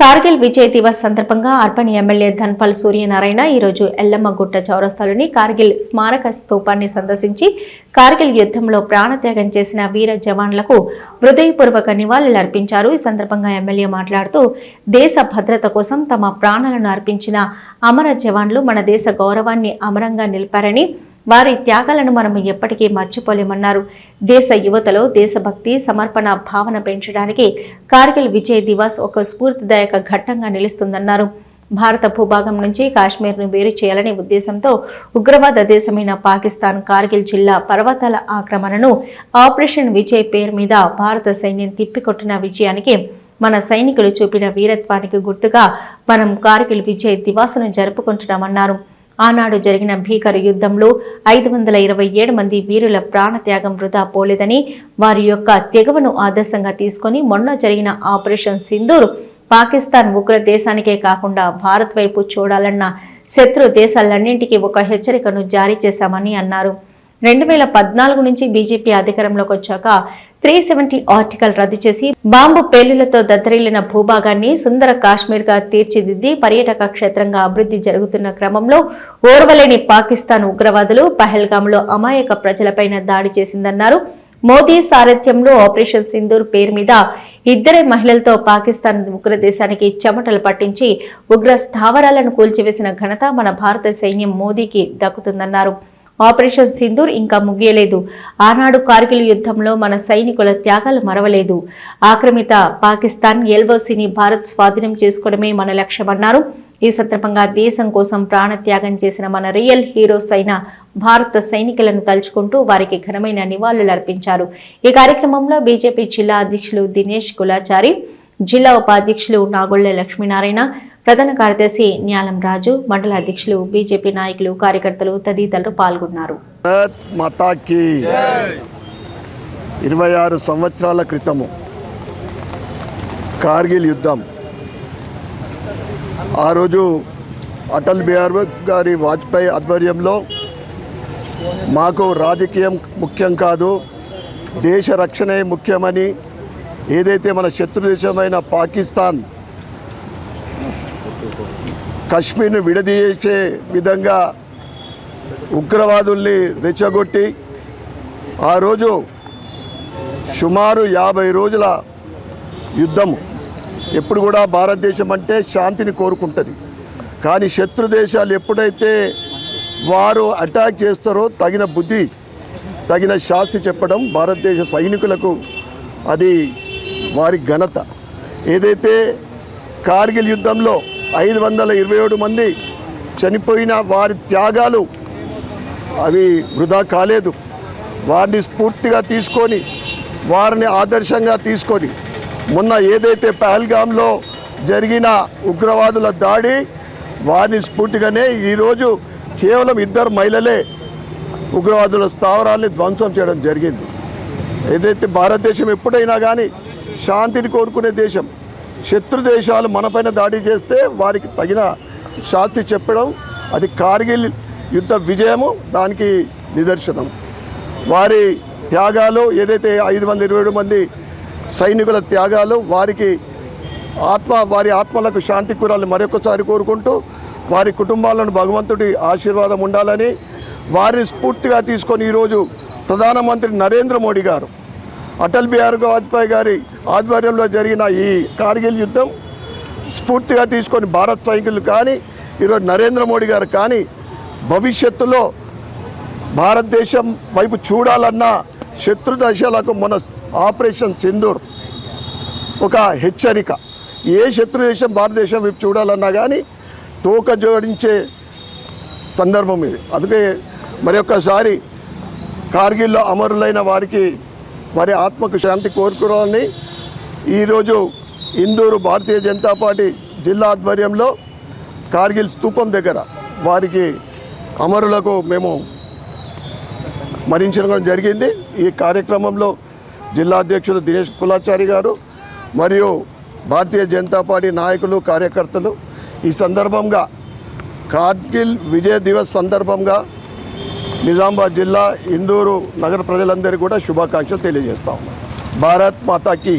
కార్గిల్ విజయ్ దివస్ సందర్భంగా urban MLA Dhanpal Suryanarayana ఈరోజు ఎల్లమ్మగుట్ట చౌరస్తాలోని కార్గిల్ స్మారక స్తూపాన్ని సందర్శించి కార్గిల్ యుద్ధంలో ప్రాణత్యాగం చేసిన వీర జవాన్లకు హృదయపూర్వక నివాళులర్పించారు ఈ సందర్భంగా ఎమ్మెల్యే మాట్లాడుతూ దేశ భద్రత కోసం తమ ప్రాణాలను అర్పించిన అమర జవాన్లు మన దేశ గౌరవాన్ని అమరంగా నిలిపారని వారి త్యాగాలను మనం ఎప్పటికీ మర్చిపోలేమన్నారు. దేశ యువతలో దేశభక్తి సమర్పణ భావన పెంచడానికి కార్గిల్ విజయ్ దివాస్ ఒక స్ఫూర్తిదాయక ఘట్టంగా నిలుస్తుందన్నారు. భారత భూభాగం నుంచి కాశ్మీర్ను వేరు చేయాలనే ఉద్దేశంతో ఉగ్రవాద దేశమైన పాకిస్తాన్ కార్గిల్ జిల్లా పర్వతాల ఆక్రమణను ఆపరేషన్ విజయ్ పేరు మీద భారత సైన్యం తిప్పికొట్టిన విజయానికి మన సైనికులు చూపిన వీరత్వానికి గుర్తుగా మనం కార్గిల్ విజయ్ దివాసును జరుపుకుంటున్నామన్నారు. ఆనాడు జరిగిన భీకర యుద్ధంలో ఐదు వందల ఇరవై ఏడు మంది వీరుల ప్రాణత్యాగం వృధా పోలేదని వారి యొక్క తెగువను ఆదర్శంగా తీసుకొని మొన్న జరిగిన ఆపరేషన్ సింధూర్ పాకిస్తాన్ ఉగ్ర దేశానికే కాకుండా భారత్ వైపు చూడాలన్న శత్రు దేశాలన్నింటికీ ఒక హెచ్చరికను జారీ చేశామని అన్నారు. రెండు వేల పద్నాలుగు నుంచి బీజేపీ అధికారంలోకి వచ్చాక త్రీ సెవెంటీ ఆర్టికల్ రద్దు చేసి బాంబు పేలులతో దద్దరిల్లిన భూభాగాన్ని సుందర కాశ్మీర్గా తీర్చిదిద్ది పర్యాటక క్షేత్రంగా అభివృద్ధి జరుగుతున్న క్రమంలో ఓర్వలేని పాకిస్తాన్ ఉగ్రవాదులు పహల్గాంలో అమాయక ప్రజలపైన దాడి చేసిందన్నారు. మోదీ సారథ్యంలో ఆపరేషన్ సింధూర్ పేరు మీద ఇద్దరే మహిళలతో పాకిస్తాన్ ఉగ్రదేశానికి చెమటలు పట్టించి ఉగ్ర స్థావరాలను కూల్చివేసిన ఘనత మన భారత సైన్యం మోదీకి దక్కుతుందన్నారు. ఆపరేషన్ సింధూర్ ఇంకా ముగియలేదు. ఆనాడు కార్గిల్ యుద్ధంలో మన సైనికుల త్యాగాలు మరవలేదు. ఆక్రమిత పాకిస్తాన్ ఎల్ఓసిని భారత్ స్వాధీనం చేసుకోవడమే మన లక్ష్యమన్నారు. ఈ సందర్భంగా దేశం కోసం ప్రాణత్యాగం చేసిన మన రియల్ హీరోస్ అయిన భారత సైనికులను తలుచుకుంటూ వారికి ఘనమైన నివాళులు అర్పించారు ఈ కార్యక్రమంలో బీజేపీ జిల్లా అధ్యక్షులు దినేష్ కులాచారి జిల్లా ఉపాధ్యక్షులు నాగొళ్ళ లక్ష్మీనారాయణ ప్రధాన కార్యదర్శి న్యాలం రాజు మండల అధ్యక్షులు బీజేపీ నాయకులు కార్యకర్తలు తదితరులు పాల్గొన్నారు. ఇరవై ఆరు సంవత్సరాల క్రితము కార్గిల్ యుద్ధం. ఆ రోజు అటల్ బిహారీ గారి వాజ్పేయి ఆధ్వర్యంలో మాకు రాజకీయం ముఖ్యం కాదు దేశ రక్షణే ముఖ్యమని ఏదైతే మన శత్రు దేశమైన పాకిస్తాన్ కశ్మీర్ను విడదీసే విధంగా ఉగ్రవాదుల్ని రెచ్చగొట్టి ఆ రోజు సుమారు యాభై రోజుల యుద్ధం ఎప్పుడు కూడా భారతదేశం అంటే శాంతిని కోరుకుంటుంది. కానీ శత్రు దేశాలు ఎప్పుడైతే వారు అటాక్ చేస్తారో తగిన బుద్ధి తగిన శాస్తి చెప్పడం భారతదేశ సైనికులకు అది వారి ఘనత. ఏదైతే కార్గిల్ యుద్ధంలో ఐదు వందల ఇరవై ఏడు మంది చనిపోయిన వారి త్యాగాలు అవి వృధా కాలేదు. వారిని స్ఫూర్తిగా తీసుకొని వారిని ఆదర్శంగా తీసుకొని మొన్న ఏదైతే పహల్గాంలో జరిగిన ఉగ్రవాదుల దాడి వారిని స్ఫూర్తిగానే ఈరోజు కేవలం ఇద్దరు మహిళలే ఉగ్రవాదుల స్థావరాల్ని ధ్వంసం చేయడం జరిగింది. ఏదైతే భారతదేశం ఎప్పుడైనా కానీ శాంతిని కోరుకునే దేశం. శత్రు దేశాలు మనపైన దాడి చేస్తే వారికి తగిన శాస్తి చెప్పడం అది కార్గిల్ యుద్ధ విజయము దానికి నిదర్శనం. వారి త్యాగాలు ఏదైతే ఐదు వందల ఇరవై ఏడు మంది సైనికుల త్యాగాలు వారికి ఆత్మ వారి ఆత్మలకు శాంతి కూరాలని మరొకసారి కోరుకుంటూ వారి కుటుంబాలను భగవంతుడి ఆశీర్వాదం ఉండాలని వారిని స్ఫూర్తిగా తీసుకొని ఈరోజు ప్రధానమంత్రి నరేంద్ర మోడీ గారు అటల్ బిహారీ వాజ్పేయి గారి ఆధ్వర్యంలో జరిగిన ఈ కార్గిల్ యుద్ధం స్ఫూర్తిగా తీసుకొని భారత్ సైనికులు కానీ ఈరోజు నరేంద్ర మోడీ గారు కానీ భవిష్యత్తులో భారతదేశం వైపు చూడాలన్న శత్రు దేశాలకు మన ఆపరేషన్ సింధూర్ ఒక హెచ్చరిక. ఏ శత్రు దేశం భారతదేశం వైపు చూడాలన్నా కానీ తోక జోడించే సందర్భం ఇది. అందుకే మరి ఒక్కసారి కార్గిల్లో అమరులైన వారికి వారి ఆత్మకు శాంతి కోరుకోవాలని ఈరోజు ఇందూరు భారతీయ జనతా పార్టీ జిల్లా ఆధ్వర్యంలో కార్గిల్ స్తూపం దగ్గర వారికి అమరులకు మేము స్మరించడం జరిగింది. ఈ కార్యక్రమంలో జిల్లా అధ్యక్షులు దినేష్ కులాచారి గారు మరియు భారతీయ జనతా పార్టీ నాయకులు కార్యకర్తలు. ఈ సందర్భంగా కార్గిల్ విజయ్ దివస్ సందర్భంగా నిజామాబాద్ జిల్లా ఇందూరు నగర ప్రజలందరికీ కూడా శుభాకాంక్షలు తెలియజేస్తా ఉన్నాం. భారత్ మాతాకి.